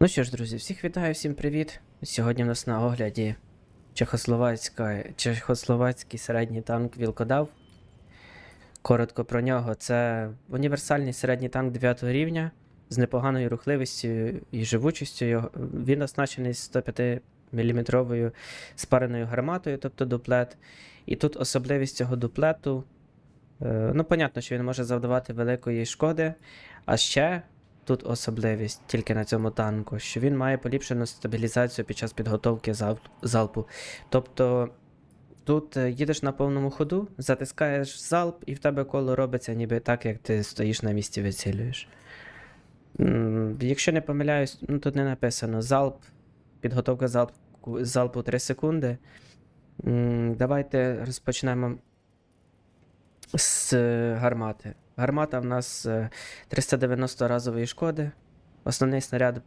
Ну що ж, друзі, всіх вітаю, всім привіт. Сьогодні в нас на огляді чехословацька, чехословацький середній танк Вілкодав. Коротко про нього. Це універсальний середній танк 9 рівня з непоганою рухливістю і живучістю. Він оснащений 105 мм спареною гарматою, тобто дуплет. І тут особливість цього дуплету. е, Ну, понятно, що він може завдавати великої шкоди. А ще Тут особливість тільки на цьому танку, що він має поліпшену стабілізацію під час підготовки залпу. Тобто тут е, їдеш на повному ходу, затискаєш залп, і в тебе коло робиться ніби так, як ти стоїш на місці вицілюєш. Якщо не помиляюсь, ну тут не написано залп, підготовка залпу, залпу 3 секунди. Давайте розпочнемо з гармати. Гармата в нас е, 390 разової шкоди. Основний снаряд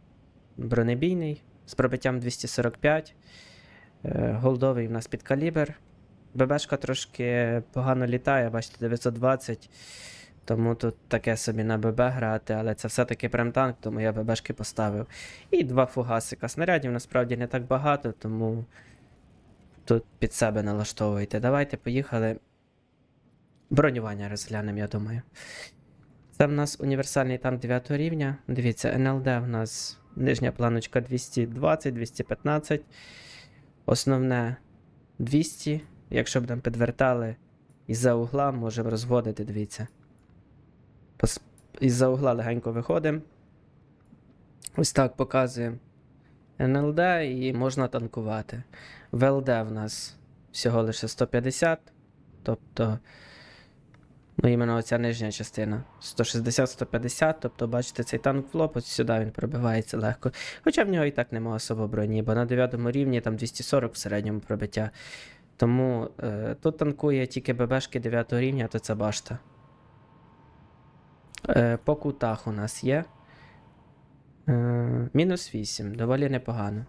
бронебійний з пробиттям 245. Е, Голдовий в нас під калібр. ББшка трошки погано літає, бачите, 920. Тому тут таке собі на ББ грати, але це все-таки прем танк, тому я ББшки поставив. І два фугасика. Снарядів насправді не так багато, тому тут під себе налаштовуйте. Давайте поїхали. Бронювання розглянемо, я думаю. Це в нас універсальний танк 9 рівня. Дивіться, НЛД в нас нижня планочка 220, 215. Основне 200. Якщо б нам підвертали із-за угла, можемо розводити, дивіться. Із-за угла легенько виходимо. Ось так показуємо НЛД і можна танкувати. ВЛД в нас всього лише 150. Тобто. Ну, іменно оця нижня частина. 160-150, тобто, бачите, цей танк в лоб, от сюди він пробивається легко. Хоча в нього і так нема особо броні, бо на 9 рівні там 240 в середньому пробиття. Тому е, тут танкує тільки ББшки 9 рівня, то це башта. Е, по кутах у нас є. Е, мінус 8, доволі непогано.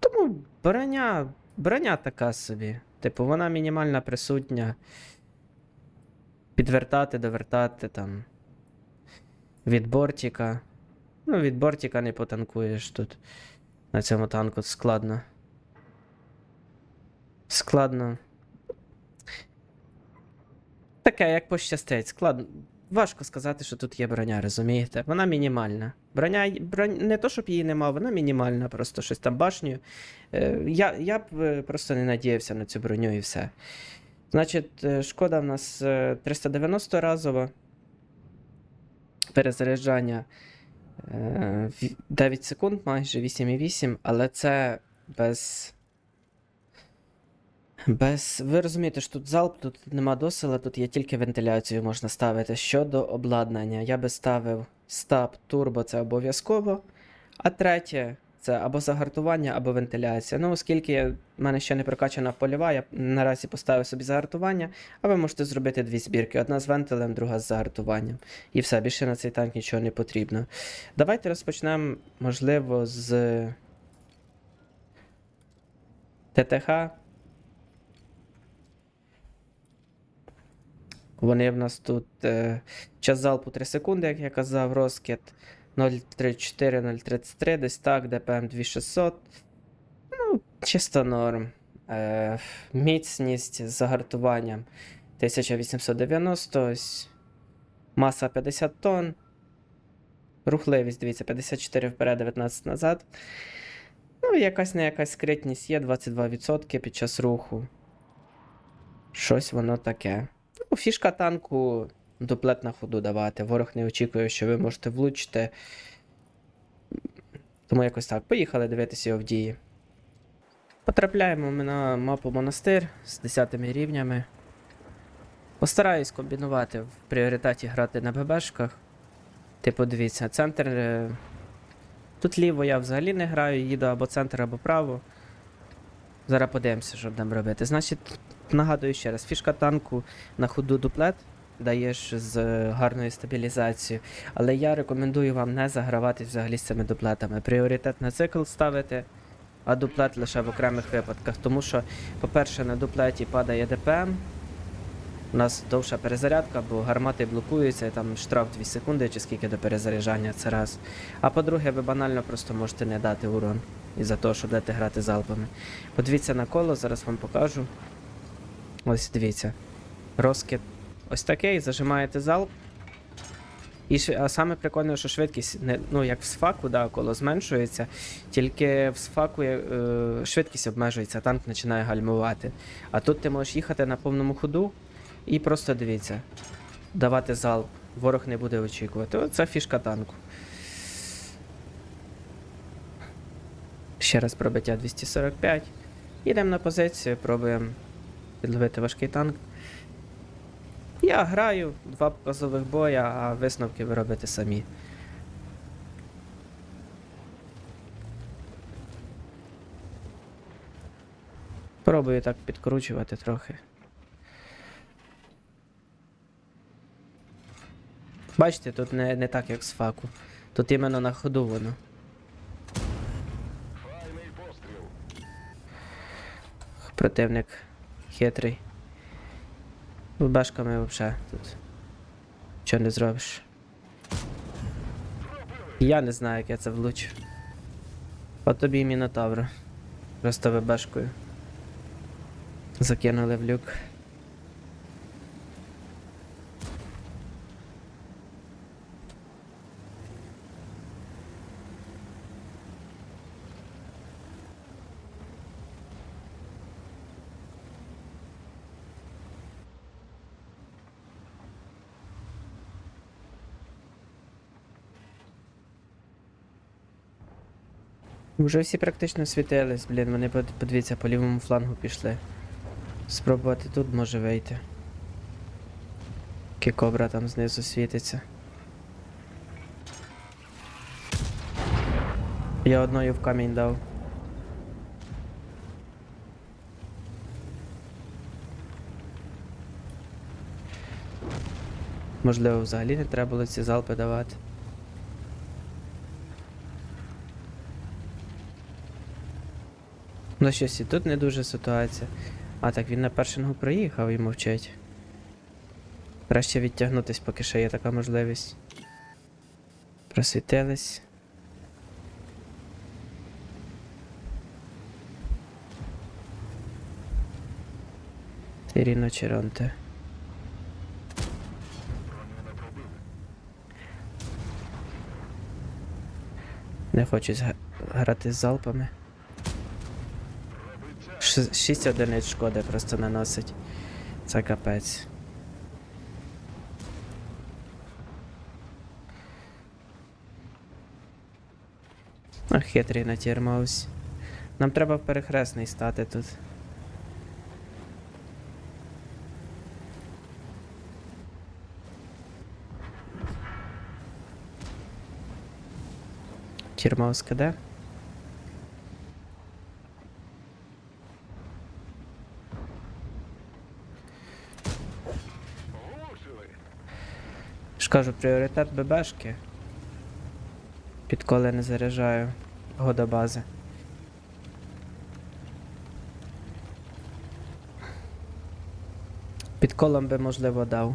Тому броня, броня така собі. Типу, вона мінімальна присутня. Підвертати, довертати там. Від бортика. Ну, від бортика не потанкуєш тут. На цьому танку складно. Складно. Таке, як пощастить. Складно. Важко сказати, що тут є броня, розумієте? Вона мінімальна. Броня, бронь... не то, щоб її нема, вона мінімальна, просто щось там башню. Е, я, я б е, просто не надіявся на цю броню і все. Значить, е, шкода в нас е, 390 разова. Перезаряджання е, 9 секунд, майже 8,8, але це без. Без. Ви розумієте, що тут залп, тут нема досила, тут є тільки вентиляцію можна ставити. Щодо обладнання, я би ставив стаб турбо, це обов'язково. А третє це або загартування, або вентиляція. Ну, оскільки в мене ще не прокачана польова, я наразі поставив собі загартування, а ви можете зробити дві збірки: одна з вентилем, друга з загартуванням. І все, більше на цей танк нічого не потрібно. Давайте розпочнемо, можливо, з ТТХ. Вони в нас тут е, час залпу 3 секунди, як я казав, розкид 034, 033, десь так, ДПМ 2600. Ну, чисто норм. Е, міцність з загартуванням 1890, ось. Маса 50 тонн. Рухливість, дивіться, 54 вперед, 19 назад. Ну, якась не якась скритність є 22% під час руху. Щось воно таке. Ну, фішка танку дуплет на ходу давати. Ворог не очікує, що ви можете влучити. Тому якось так. Поїхали дивитися його в дії. Потрапляємо ми на мапу монастир з 10 рівнями. Постараюсь комбінувати в пріоритеті грати на ББшках. Типу, дивіться, центр. е, Тут ліво я взагалі не граю, їду або центр, або право. Зараз подивимося, що будемо робити. Значить, нагадую ще раз, фішка танку на ходу дуплет даєш з е, гарною стабілізацією. Але я рекомендую вам не загравати взагалі з цими дуплетами. Пріоритет на цикл ставити, а дуплет лише в окремих випадках. Тому що, по-перше, на дуплеті падає ДПМ. У нас довша перезарядка, бо гармати блокуються, і там штраф 2 секунди чи скільки до перезаряджання, це раз. А по-друге, ви банально просто можете не дати урон із-за того, що будете грати залпами. Подивіться на коло, зараз вам покажу. Ось дивіться. Розкид ось такий, зажимаєте залп. І, а саме прикольне, що швидкість, не, ну як в сфаку, да, коло зменшується, тільки в сфаку е, швидкість обмежується, танк починає гальмувати. А тут ти можеш їхати на повному ходу і просто дивіться, давати залп. Ворог не буде очікувати. Оце фішка танку. Ще раз пробиття 245. Їдемо на позицію, пробуємо підловити важкий танк. Я граю, два показових боя, а висновки ви робите самі. Пробую так підкручувати трохи. Бачите, тут не, не так, як з факу. Тут іменно на ходу воно. Противник хитрий. Бешками взагалі тут. Чого не зробиш. Я не знаю, як я це влучу. По тобі і мінотавр. Просто вебешкою. Закинули в люк. Вже всі практично світились, блін, вони подивіться, по лівому флангу пішли. Спробувати тут може вийти. Кікобра там знизу світиться. Я одною в камінь дав. Можливо, взагалі не треба було ці залпи давати. Ну щось і тут не дуже ситуація. А так він на першингу проїхав і мовчить. Краще відтягнутись, поки ще є така можливість. Просвітились. Тиріно Черонте. Не хочу грати з залпами. Пробиття. Ш- 6 одиниць шкоди просто наносить. Це капець. А хитрий на. Нам треба перехресний стати тут. Тірмаус КД? Ж кажу, пріоритет ББшки. Підколи не заряджаю. Года бази. Під колом би, можливо, дав.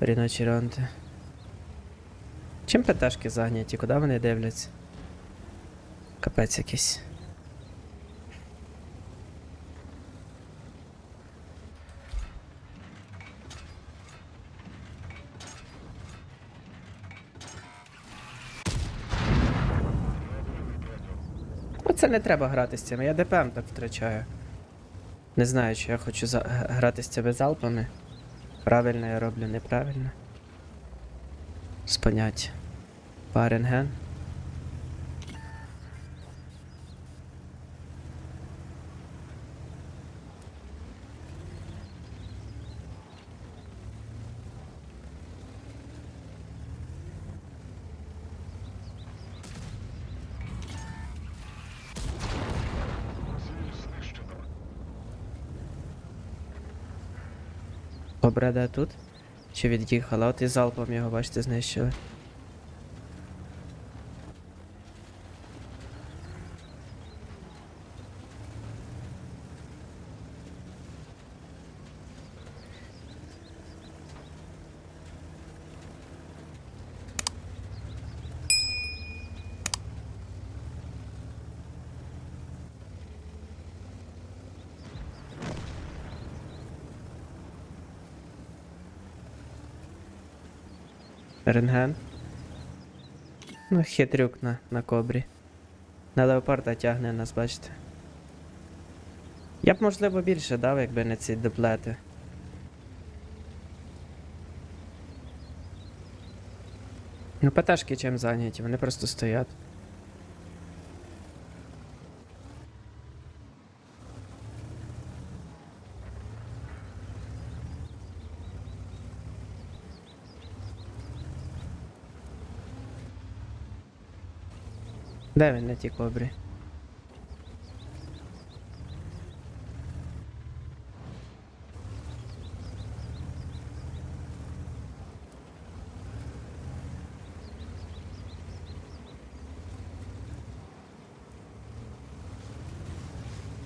Ріночеронти. Чим ПТшки загняті? Куди вони дивляться? Капець якийсь. Оце не треба грати з цими. Я ДПМ так втрачаю. Не знаю, чи я хочу за... грати з цими залпами. Правильно я роблю, неправильно. З поняття. Паренген. Обреда тут? Чи від'їхала? От і залпом його, бачите, знищили. Рентген. Ну, хитрюк на, на кобрі. На леопарда тягне нас, бачите. Я б, можливо, більше дав, якби не ці дуплети. Ну, ПТшки чим зайняті, вони просто стоять. Де він на тій кобрі?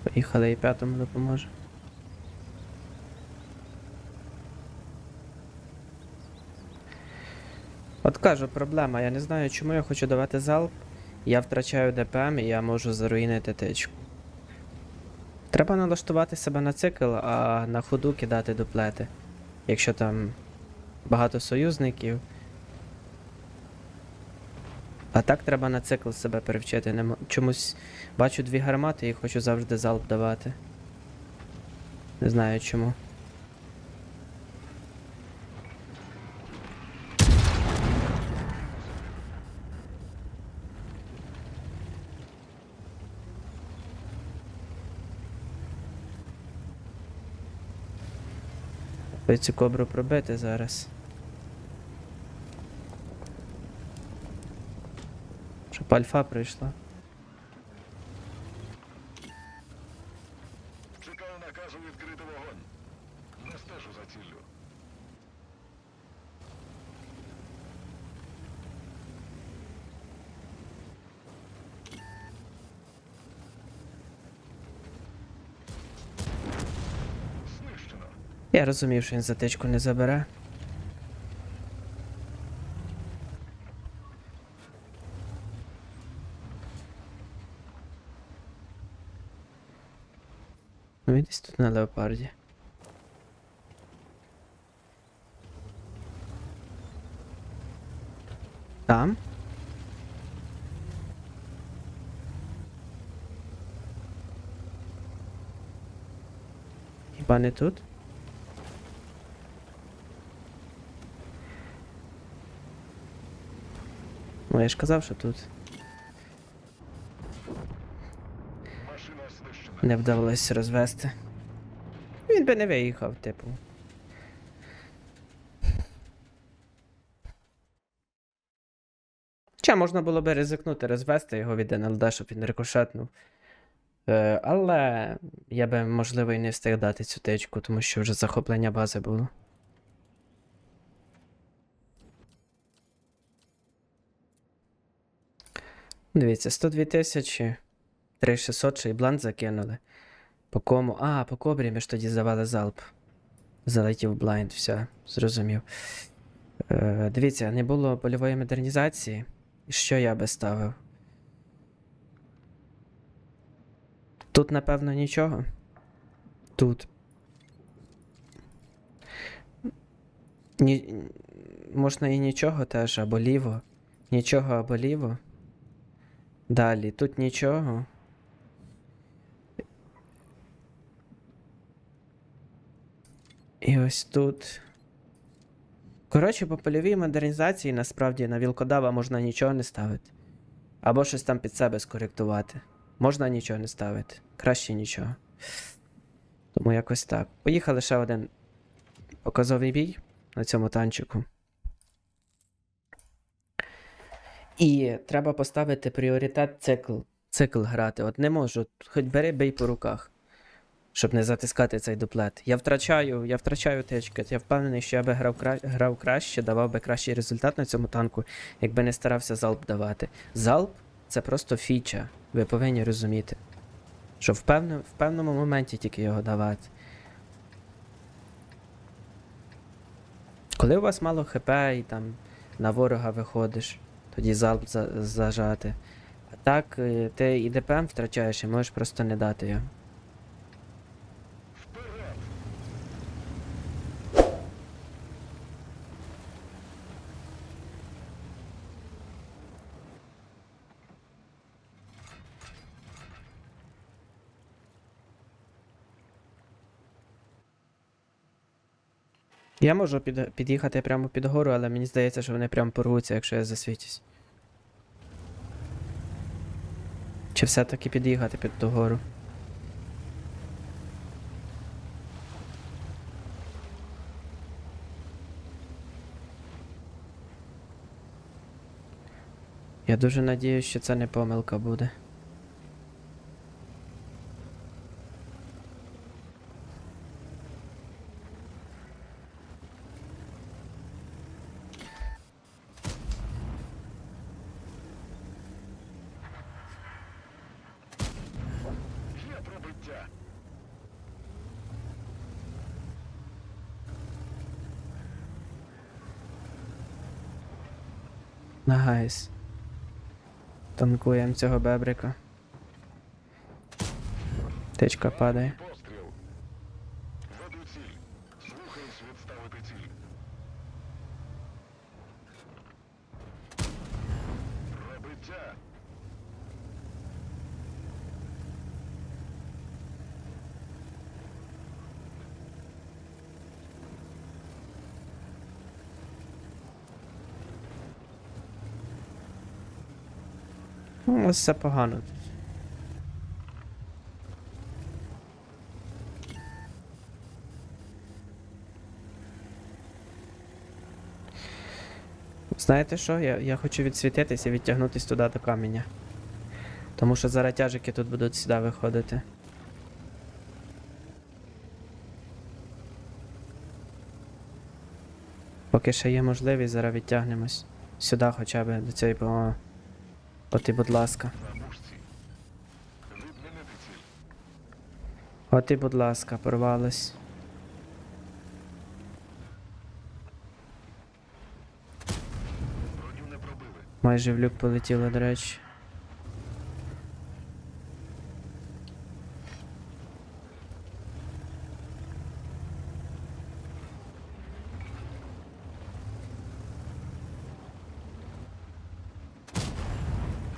Поїхали і п'ятому допоможе. От кажу, проблема. Я не знаю, чому я хочу давати залп. Я втрачаю ДПМ і я можу заруїнити тичку. Треба налаштувати себе на цикл, а на ходу кидати дуплети. Якщо там багато союзників. А так треба на цикл себе перевчити. Не мо- Чомусь бачу дві гармати і хочу завжди залп давати. Не знаю чому. Ви цю кобру пробити зараз. Щоб альфа прийшла. Я розумів, що він затичку не забере. Ну, він десь тут на леопарді. Там? Хіба не тут? Ну, я ж казав, що тут не вдалося розвести. Він би не виїхав, типу. Хоча можна було би ризикнути розвести його від НЛД, щоб він рикошетнув. Е, але я би, можливо, і не встиг дати цю тичку, тому що вже захоплення бази було. Дивіться, 102 тисячі, 3600 ще й бланк закинули. По кому? А, по кобрі ми ж тоді завели залп. Залетів блайнд, все, зрозумів. Е, дивіться, не було польової модернізації. Що я би ставив? Тут, напевно, нічого. Тут. Ні... Можна і нічого теж, або ліво. Нічого або ліво. Далі, тут нічого. І ось тут. Коротше, по польовій модернізації насправді на вілкодава можна нічого не ставити. Або щось там під себе скоректувати. Можна нічого не ставити. Краще нічого. Тому якось так. Поїхали ще один показовий бій на цьому танчику. І треба поставити пріоритет цикл. Цикл грати. От не можу. Хоч бери бий по руках. Щоб не затискати цей дуплет. Я втрачаю, я втрачаю тички. Я впевнений, що я би грав, кра... грав краще, давав би кращий результат на цьому танку, якби не старався залп давати. Залп це просто фіча. Ви повинні розуміти. Що в, певне... в певному моменті тільки його давати. Коли у вас мало ХП і там на ворога виходиш, тоді залп за... зажати. А так, е, ти і ДПМ втрачаєш і можеш просто не дати його. Я можу під, під'їхати прямо під гору, але мені здається, що вони прямо порвуться, якщо я засвітюсь. Чи все-таки під'їхати під ту гору? Я дуже надіюсь, що це не помилка буде. Є пробиття. Нагайс. Танкуємо цього бебрика. Течка падає. Ну, ось все погано. Знаєте що? Я, я хочу відсвітитися і відтягнутися туди до каменя. Тому що зараз тяжики тут будуть сюди виходити. Поки ще є можливість, зараз відтягнемось сюди хоча б до цієї по. От і будь ласка. От і будь ласка, порвалось. Майже в люк полетіло, до речі.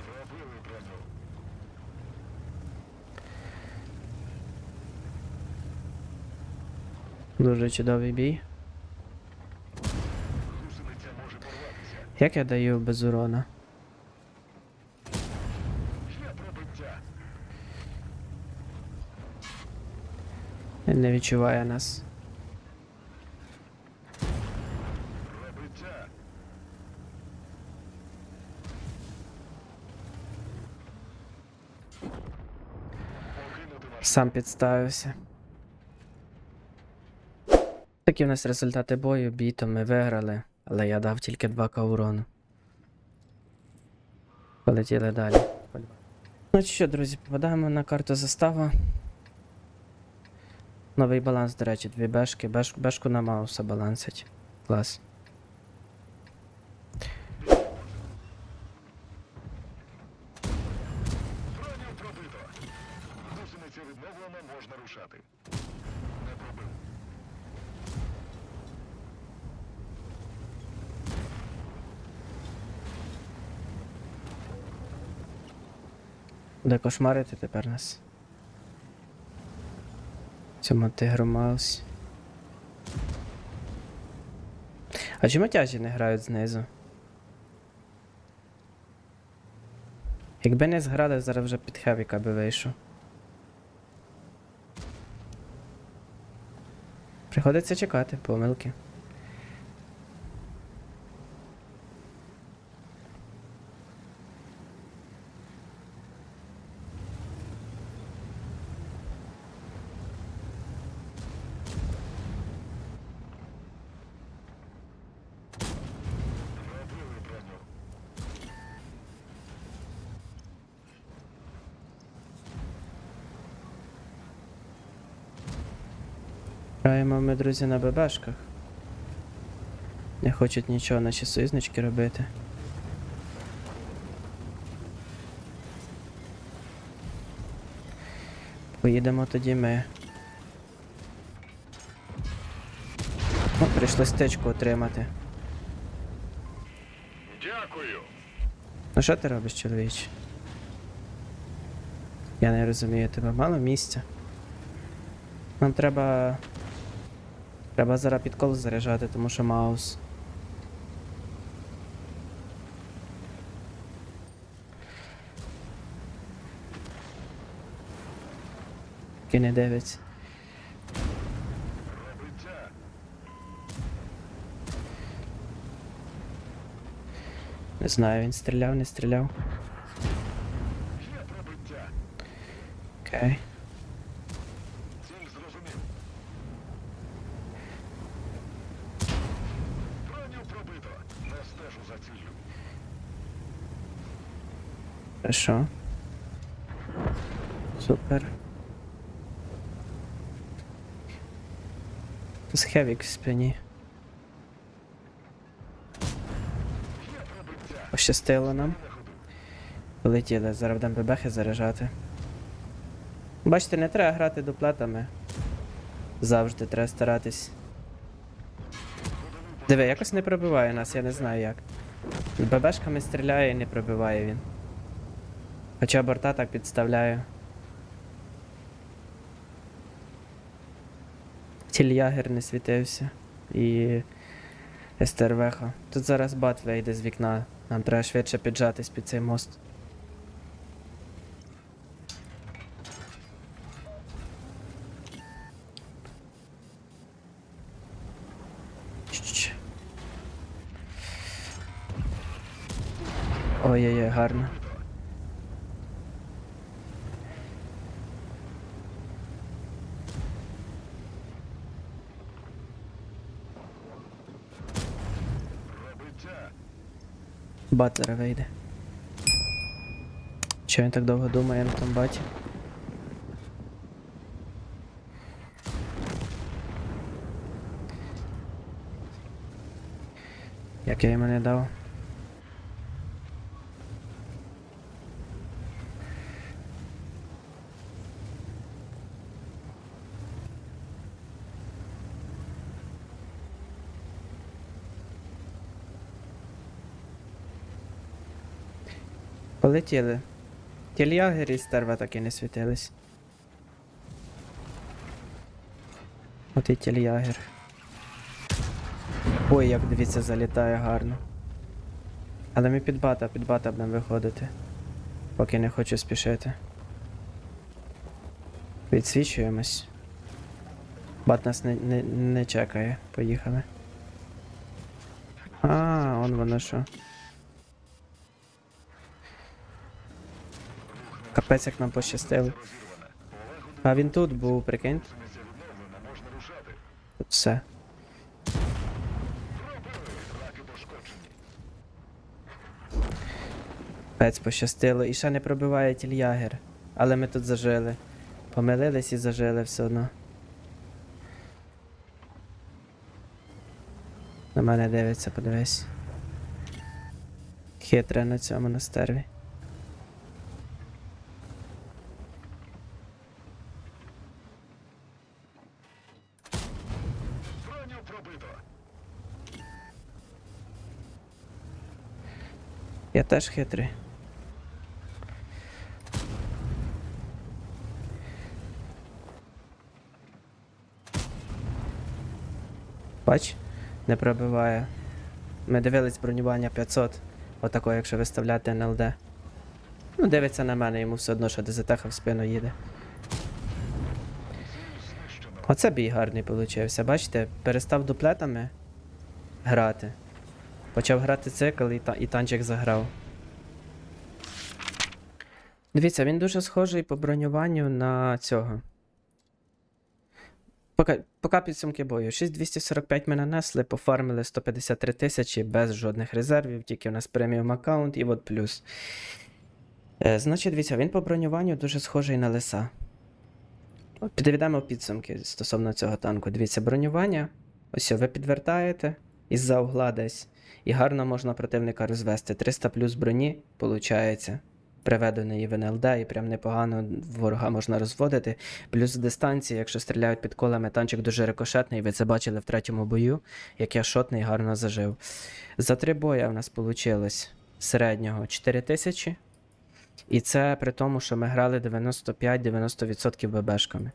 Пробили броню. Дуже чудовий бій. Як я даю без урона? Він не відчуває нас. Сам підставився. Такі в нас результати бою, бійто ми виграли, але я дав тільки 2к урону. Полетіли далі. Ну що, друзі, попадаємо на карту застава. Новий баланс, до речі, дві бешки. Беш, бешку на Мауса балансить. Клас. Буде кошмарити тепер нас. Цьому тигру Маус. А чому тяжі не грають знизу? Якби не зграли, зараз вже під хевіка би вийшов. Приходиться чекати помилки. Пробили броню. Граємо ми, друзі, на ББшках. Не хочуть нічого наші союзнички робити. Поїдемо тоді ми. О, прийшлось течку отримати. Дякую. Ну що ти робиш, чоловіч? Я не розумію тебе. Мало місця. Нам треба Треба зараз підкол заряджати, тому що маус. Такий не дивиться. Пробиття. Не знаю, він стріляв, не стріляв. Окей. Ціль зрозумів. Броню пробито. Не стежу за ціллю. Хорошо. Супер. З хевік в спині. Пощастило нам. Полетіли, зараз будемо бебехи заряджати. Бачите, не треба грати дуплетами. Завжди треба старатись. Диви, якось не пробиває нас, я не знаю як. ББшками стріляє і не пробиває він. Хоча борта так підставляю. Тільягер не світився. І СТРВХ. Тут зараз бат вийде з вікна. Нам треба швидше піджатись під цей мост. Ой-ой-ой, гарно. Пробиття. Бат зараз вийде. Чого він так довго думає на тому баті? Як я йому не дав? Полетіли. Тільягер і стерва так і не світились. От і тільягер. Ой, як дивіться, залітає гарно. Але ми під бата, під бата будемо виходити. Поки не хочу спішити. Відсвічуємось. Бат нас не, не, не чекає. Поїхали. А, он воно що. Капець, як нам пощастило. А він тут був, прикинь. Тут все. Капець пощастило. І ще не пробиває тільягер. Але ми тут зажили. Помилились і зажили все одно. На мене дивиться, подивись. Хитре на цьому на Я теж хитрий. Бач, не пробиває. Ми дивились бронювання 500. Отако, якщо виставляти НЛД. Ну, дивиться на мене, йому все одно, що ДЗТХ в спину їде. Оце бій гарний получився. Бачите, перестав дуплетами грати. Почав грати цикл і, та, і танчик заграв. Дивіться, він дуже схожий по бронюванню на цього. Поки, поки підсумки бою. 6245 ми нанесли, пофармили 153 тисячі без жодних резервів, тільки у нас преміум аккаунт і от плюс. Е, значить, дивіться, він по бронюванню дуже схожий на лиса. Підведемо підсумки стосовно цього танку. Дивіться, бронювання. Ось ви підвертаєте із-за угла десь. І гарно можна противника розвести. 300 плюс броні, виходить. Приведеної в НЛД, і прям непогано ворога можна розводити. Плюс дистанції, якщо стріляють під колами, танчик дуже рикошетний. Ви це бачили в третьому бою, як я шотний гарно зажив. За три боя в нас вийшло середнього 4000. І це при тому, що ми грали 95-90% ББшками.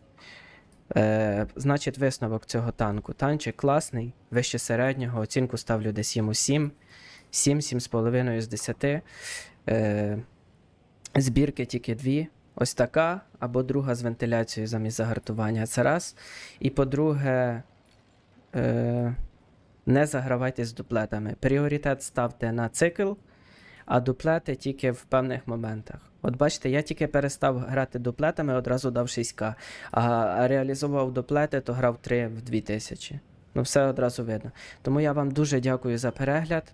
Е, значить, висновок цього танку. Танчик класний, вище середнього, оцінку ставлю десь йому 7, 7, 7,5 з 10. Е, збірки тільки дві. Ось така, або друга з вентиляцією замість загартування. Це раз. І по-друге, е, не загравайтесь з дуплетами. Пріоритет ставте на цикл, а дуплети тільки в певних моментах. От бачите, я тільки перестав грати дуплетами, одразу дав 6к. А, реалізував дуплети, то грав 3 в 2000. Ну, все одразу видно. Тому я вам дуже дякую за перегляд.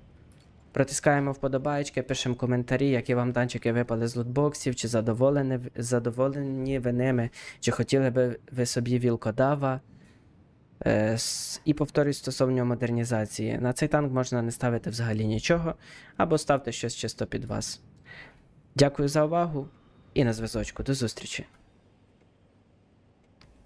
Протискаємо вподобаєчки, пишемо коментарі, які вам танчики випали з лутбоксів, чи задоволені, задоволені ви ними, чи хотіли би ви собі вілкодава. Е, і повторюсь стосовно модернізації. На цей танк можна не ставити взагалі нічого, або ставте щось чисто під вас. Дякую за увагу і на зв'язочку. До зустрічі!